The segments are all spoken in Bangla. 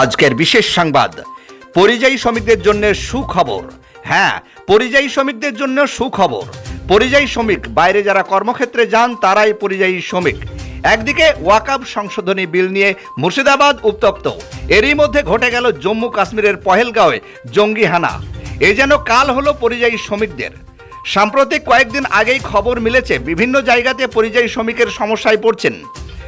আজকের বিশেষ সংবাদ, পরিযায়ী শ্রমিকদের জন্য সুখবর। হ্যাঁ পরিযায়ী শ্রমিকদের জন্য সুখবর। পরিযায়ী শ্রমিক, বাইরে যারা কর্মক্ষেত্রে যান, তারাই পরিযায়ী শ্রমিক। একদিকে ওয়াকাব সংশোধনী বিল নিয়ে মুর্শিদাবাদ উত্তপ্ত। এরই মধ্যে ঘটে গেল জম্মু কাশ্মীরের পহেলগাঁওয়ে জঙ্গি হানা। এ যেন কাল হলো পরিযায়ী শ্রমিকদের। সাম্প্রতিক কয়েকদিন আগেই খবর মিলেছে, বিভিন্ন জায়গাতে পরিযায়ী শ্রমিকের সমস্যায় পড়ছেন।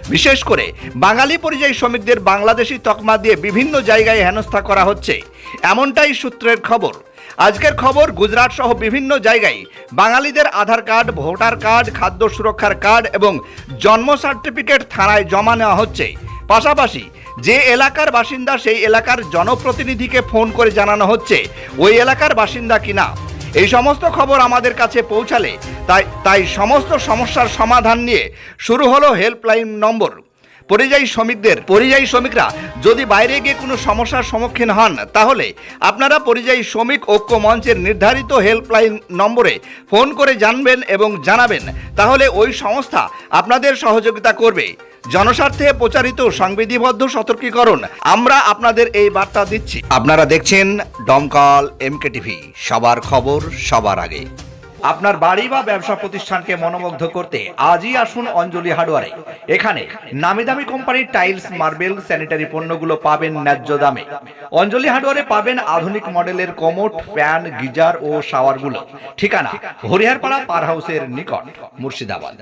বিশেষ করে বাঙালি পরিযায়ী শ্রমিকদের বাংলাদেশি তকমা দিয়ে বিভিন্ন জায়গায় হেনস্থা করা হচ্ছে। এমনটাই সূত্রের খবর। আজকের খবর গুজরাট সহ বিভিন্ন জায়গায় বাঙালিদের আধার কার্ড, ভোটার কার্ড, খাদ্য সুরক্ষার কার্ড এবং জন্ম সার্টিফিকেট থানায় জমা নেওয়া হচ্ছে। পাশাপাশি যে এলাকার বাসিন্দা সেই এলাকার জনপ্রতিনিধিকে ফোন করে জানানো হচ্ছে, ওই এলাকার বাসিন্দা কিনা এই সমস্ত খবর আমাদের কাছে পৌঁছালে তাই তাই সমস্ত সমস্যার সমাধান নিয়ে শুরু হলো হেল্পলাইন নম্বর। পরিযায়ী শ্রমিকদের, পরিযায়ী শ্রমিকরা যদি বাইরে গিয়ে কোনো সমস্যার সম্মুখীন হন, তাহলে আপনারা পরিযায়ী শ্রমিক ঐক্য মঞ্চের নির্ধারিত হেল্পলাইন নম্বরে ফোন করে জানবেন এবং জানাবেন। তাহলে ওই সংস্থা আপনাদের সহযোগিতা করবে। জনস্বার্থে প্রচারিত সংবিধিবদ্ধ সতর্কীকরণ, আমরা আপনাদের এই বার্তা দিচ্ছি। আপনারা দেখছেন দমকল এমকে টিভি সবার খবর সবার আগে। আপনার বাড়ি বা ব্যবসা প্রতিষ্ঠানকে মনোমুগ্ধ করতে আজই আসুন অঞ্জলি হার্ডওয়ারে। এখানে নামি দামি কোম্পানির টাইলস, মার্বেল, স্যানিটারি পণ্যগুলো পাবেন ন্যায্য দামে। অঞ্জলি হার্ডওয়ারে পাবেন আধুনিক মডেলের কমোট ফ্যান, গিজার ও শাওয়ারগুলো। ঠিকানা হরিহারপাড়া পার হাউসের নিকট, মুর্শিদাবাদ।